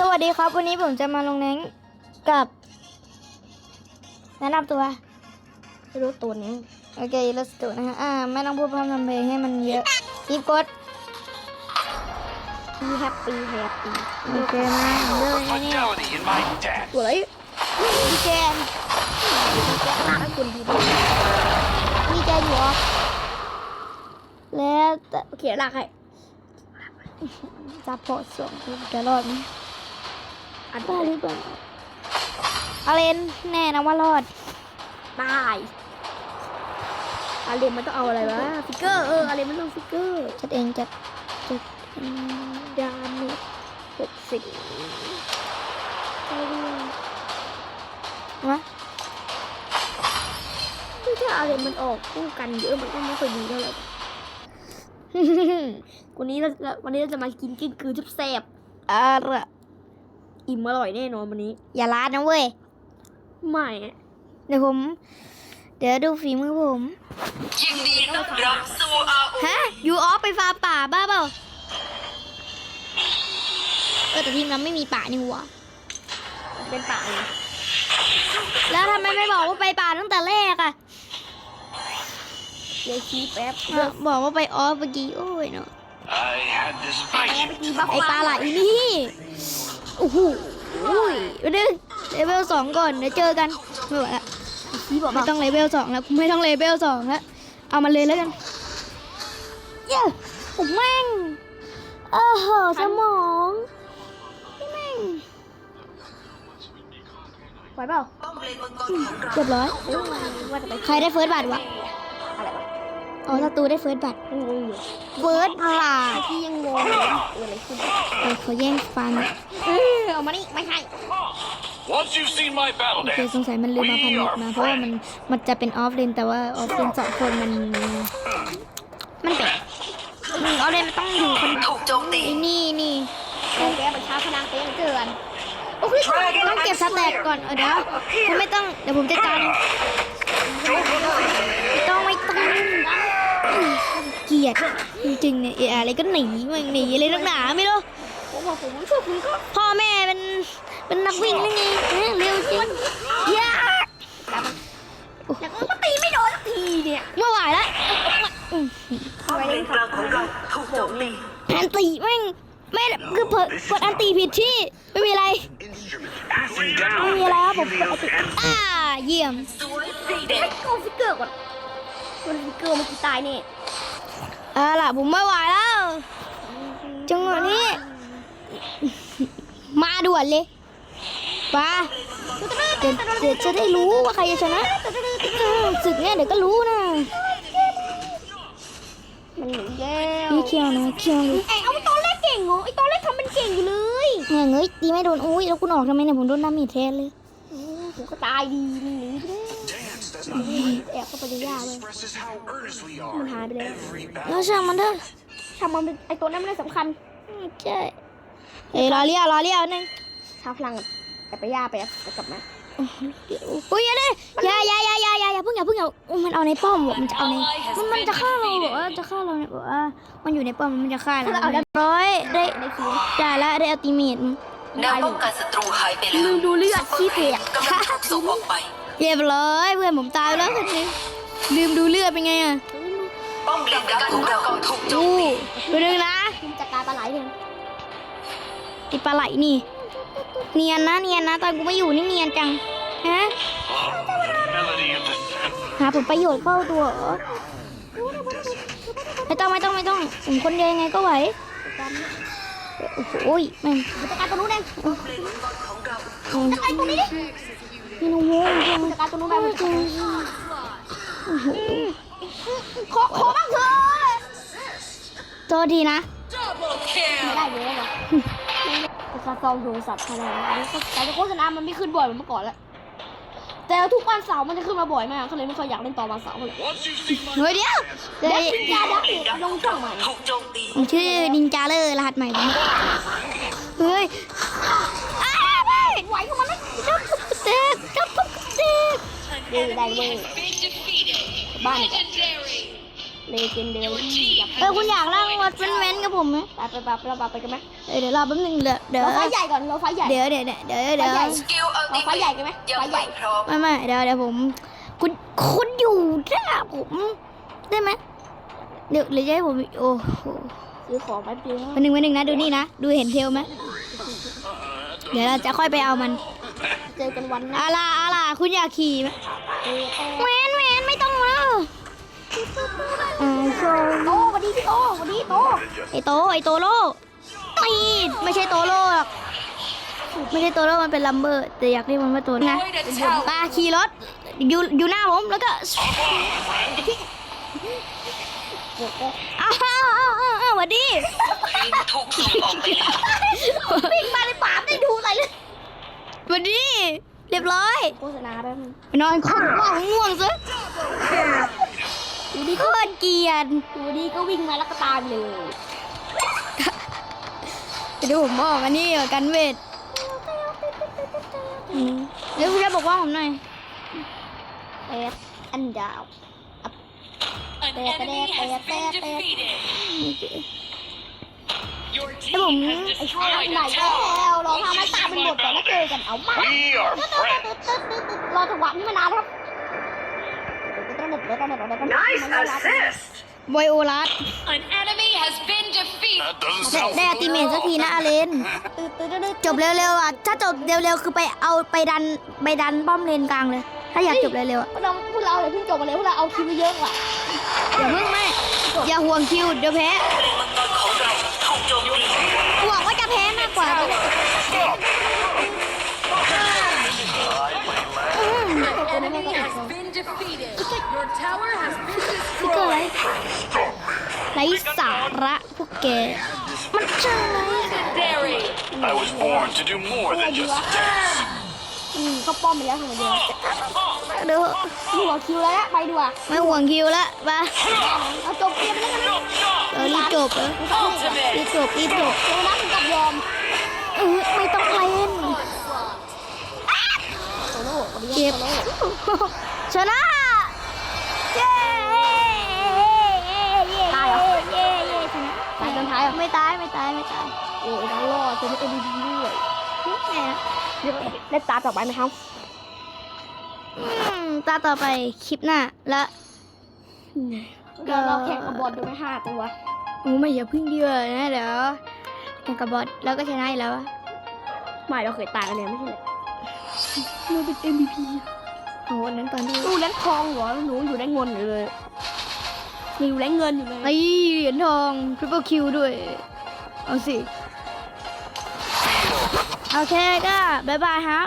สวัสดีครับวันนี้ผมจะมาลงแรงกับ แนะนำตัวไม่รู้ตัวนี้โอเค let's do นะฮะอ่าไม่ต้องพูดพร่ำทำเพลงให้มันเยอะรีบกดพี่แฮปปี้แฮปปี้โอเคมาเลยนะเนี่ย Fatality in my death. ตัวอะไรพี่แกนหน้าคุณดีดีพี่แกนอยู่เหรอแล้วแต่โอเคลากให้ซัพพอร์ตส่งจะรอดไหม อันได้หรือเปล่าอาเลนแน่นะว่ารอดได้อาเลมมันต้องเอาอะไรวะฟิกเกอร์เอออาเลมมันต้องฟิกเกอร์จัดเองจัดจัดเองดาเมจหกสิบวะถ้าอาเลมมันออกคู่กันเยอะมันก็ไม่ค่อยดีเท่าไหร่วันนี้เราวันนี้เราจะมากินกิ้งกือทุบแซ่บอะไร อิ่มอร่อยแน่นอนวันนี้ อย่าลาดนะเว้ย ไม่อะเดี๋ยวผม เดี๋ยวดูฝีมือผม ยินดีต้อนรับสู่อาฮะอยู่ออฟไปฟาร์มป่าบ้าเปล่า เออแต่ทีมเราไม่มีป่านี่หว่าเป็นป่าเลยแล้วทำไมไม่บอกว่าไปป่าตั้งแต่แรกอะเดี๋ยวชี้แป๊บอะบอกว่าไปออฟเมื่อกี้โอ้ยเนาะ I had this แป๊บ vision. เมื่อกี้บัฟไอปลาไหลนี่โอ้โหอุ้ยเดี๋ยวเลเวลสองก่อนเดี๋ยวเจอกันไม่ไหวละชี้บอกไม่มาต้องเลเวลสองแล้วไม่ต้องเลเวลสองแล้วเอามาเลยแล้วกันเย้ผมแม่งโอ้โหสมองพี่แม่งไหวเปล่าป้อมเลนมังกรของเราเรียบร้อยเอ้ยว่าจะไปใครได้เฟิร์สบัตรวะอะไรวะอ๋อศัตรูได้เฟิร์สบัตรงงอยู่เฟิร์สบัตรที่ยังงงอยู่เกิดอะไรขึ้นเออเขาแย่งฟันเออ เอามานี่ไม่ให้ Once you've seen my battle โอเค dance, สงสัยมันลืมมาพันนิดมาเพราะว่ามันมันจะเป็นออฟเลนแต่ว่าออฟเลนสองคนมันมันเป็นออฟเลนมันต้องอยู่คนถูกโจมตีไอ้นี่นี่โอเคไปช้าพลังเต้นเกินโอเคต้องเก็บสแต็กก่อนเออเดี๋ยวคุณไม่ต้องเดี๋ยวผมจัดการเองไม่ต้องไม่ต้องเกลียดจริงๆเนี่ยเอออะไรก็หนีมันหนีอะไรนักหนาไม่รู้ ผมบอกผมช่วยคุณก็พ่อแม่ เป็นเป็นนักวิ่งหรือไงเอ้ยเร็วจริงยากแต่ก็ตีไม่โดนสักทีเนี่ยไม่ไหวแล้วอืมป้อมเลนกลางของเราถูกโจมตีอันตีแม่งไม่คือเปิดกดอันตีผิดที่ไม่มีอะไร acid ไม่ down. มีอะไรครับผมกดอันตีอ่าเยี่ยมสวยสีเด็ดไม่โกฟิกเกอร์ก่อนคนฟิกเกอร์เมื่อกี้ตายเนี่ยเอาล่ะผมไม่ไหวแล้วจังหวะนี้มาด่วนเลย ป้าเดี๋ยวเดี๋ยวจะได้รู้ว่าใครจะชนะอืมศึกเนี่ยเดี๋ยวก็รู้นะมันหนีแย่นี่เคียวนะเคียวเลยไอ้เอาตอนแรกเก่งเหรอไอ้ตอนแรกทำเป็นเก่งอยู่เลยเนี่ยเงยตีไม่โดนอุ้ยแล้วคุณออกทำไมเนี่ยผมโดนน้ำมีดแทนเลยผมก็ตายดีหนีไปเลย Dance does not แอบเข้าไปในหญ้าเลย expresses how earnest we มัน are. หายไปเลย Every แล้ว battle. ช่างมันเถอะทำมันเป็นไอ้ตัวนั้นไม่ได้สำคัญใช่เอ้ยรอเลี้ยวรอเลี้ยวนึงชาพลัง แต่ไปหญ้าไปอะแต่กลับมาอุ้ยอย่าเลยอย่าอย่าอย่าอย่าอย่าอย่าเพิ่งอย่าเพิ่งอย่าอุ้ยมันเอาในป้อมบอกมันจะเอาในมันมันจะฆ่าเราบอกว่าจะฆ่าเราเนี่ยบอกว่ามันอยู่ในป้อมมันจะฆ่าเราเรียบร้อยได้ในคืนได้แล้วได้อัลติเมทแนวป้องกันศัตรูหายไปแล้วลืมดูเลือดขี้เตะกำลังถูกส่งออกไปเรียบร้อยเพื่อนผมตายแล้วคนนี้ลืมดูเลือดเป็นไงอะป้อมเลนกลางของเราถูกโจมอู้ตีดูนึงนะคุณจัดการปลาไหลเลยติปลาไหลนี่ เนียนนะเนียนนะตอนกูไม่อยู่นี่เนียนจังฮะ Melody of the หาผลประโยชน์เข้าตัวเหรอไม่ต้องไม่ต้องไม่ต้องผมคนเดียวยังไงก็ไหวโอ้โหโอ้ยแม่งจัดการตัวนู้นเองป้อมเลนมังกรของเราแม่งไอ้ตัวนี้ดิพี่น้องโว้ยจัดการตัวนู้นไปมันจะโอ้โหขอขอบ้างเถอะโทษทีนะ ซาซองดูสัตว์ขนาดนี้แต่โฆษณามันไม่ขึ้นบ่อยเหมือนเมื่อก่อนแล้วแต่ทุกวันเสาร์มันจะขึ้นมาบ่อยมากก็เลยไม่ค่อยอยากเล่นต่อวันเสาร์เลยเฮ้ยเดี๋ยวเดี๋ยวอยาดักดิลงช่องใหม่ผมชื่อนินจาเลอร์รหัสใหม่ผมเฮ้ยอ้าวไหวของมันเลยจับปุ๊บเจ็บจับปุ๊บเจ็บดีได้เว้ยบ้านเลเจนเดอรี่อยากเออคุณอยากล่างวัดเป็นเว้นกับผมไหมไปไปไปไปไปกันไหม เอ้ยเดี๋ยวรอแป๊บนึงเดี๋ยวเดี๋ยวเราไฟใหญ่ก่อนเราไฟใหญ่เดี๋ยวเดี๋ยวเดี๋ยวเดี๋ยวเดี๋ยวไฟใหญ่สกิลอัลติเอาไฟใหญ่กันไหมยังไฟใหญ่ไม่พร้อมไม่ไม่เดี๋ยวเดี๋ยวผมคุณคุณอยู่หน้าผมได้ไหมเดี๋ยวหรือจะให้ผมโอ้โหซื้อของแป๊บเดียววันหนึ่งวันหนึ่งนะดูนี่นะดูเห็นเทลไหมเดี๋ยวเราจะค่อยไปเอามันเจอกันวันหน้าอาล่ะอาล่ะคุณอยากขี่ไหมเออเออแหวนแหวนไม่ต้องแล้วอ่าโชว์โตสวัสดีพี่โตสวัสดีโตไอโตไอโตโร่ ไม่ไม่ใช่โตโร่หรอกไม่ใช่โตโร่มันเป็นลัมเบอร์ แต่อยากเรียกมันว่าโตนะตาขี่รถอยู่อยู่หน้าผมแล้วก็อ้าวอ้าวอ้าวอ้าวสวัสดีถูกส่งออกไปแล้ววิ่งมาในป่าไม่ดูอะไรเลยสวัสดีเรียบร้อยโฆษณาแป๊บนึงไปนอนคอดว่าง่วงซะดูดิโคตรเกลียดดูดีก็วิ่งมาแล้วก็ตามเลย เดี๋ยวผมออกอันนี้ก่อนกันเวทอืมเดี๋ยวคุณจะบอกว่าผมหน่อยเอสอันดาว An enemy has been defeated. Your ไอ้ผม team has ไอ้ช่อง destroyed ไหน a แล้ว tower. เราทำให้ตาเป็นหมดก่อนแล้วเจอกันเอามา We are friends. รอจังหวะนี้มานานแล้วครับ Nice assist. ไวโอลัส An enemy has been defeated. That doesn't ได้ sound ได้อัลติเมทสักทีนะอาเลน จบเร็วๆอะ ถ้าจบเร็วๆ คือไปเอาไปดันไปดันป้อมเลนกลางเลย ถ้าอยากจบเร็วๆอะพวกเราพวกเราเลยเพิ่งจบมาเลยพวกเราเอาคิวเยอะกว่าอย่าเพิ่งไม่อย่าห่วงคิวเดี๋ยวแพ้มังกรของเราถูกโจมตีห่วงว่าจะแพ้มากกว่า enemy has been defeated. Your tower has been สเกอร์ไรไรสาระพวกแก มันใช่ legendary. I was born to do more than just dance. อืมก็ป้อมไปแล้วทำไมเดียวเดี๋ยวหัวคิวแล้วไปดีกว่าไม่ห่วงคิวละมาเอาจบเกมไปแล้วกันนะเออรีบจบเออ Ultimate. รีบจบรีบจบเจอนะถึงกับยอมเออไม่ต้องเล่นโซโล่วันนี้เก็บโซโล่ชนะเย้เย้เย้เย้เย้ชนะ ตายจนท้ายอะไม่ตายไม่ตายไม่ตายเอ๋ทั้งรอดจนเอ็มวีด้วยแหมเดี๋ยวเล่นตาต่อไปไหมครับตาต่อไปคลิปหน้าและเดี๋ยวเราแข่งกับบอลดูไหมห้าตัวโอ้ไม่อย่าพึ่งเดีกว่านะเดี๋ยวแข่งกับบอทแล้วก็ชนะอีกแล้วไม่เราเคยตายกันแล้วไม่ใช่เหรอเราเป็น MVP โอ้นั้นตอนที่ดูแรงทองเหรอหนูอยู่แรงเงินอยู่เลย มีอยู่แรงเงินอยู่เลยไอ้เหรียญทองทริปเปิลคิวด้วย เอาสิ โอเคก็บายบายฮะ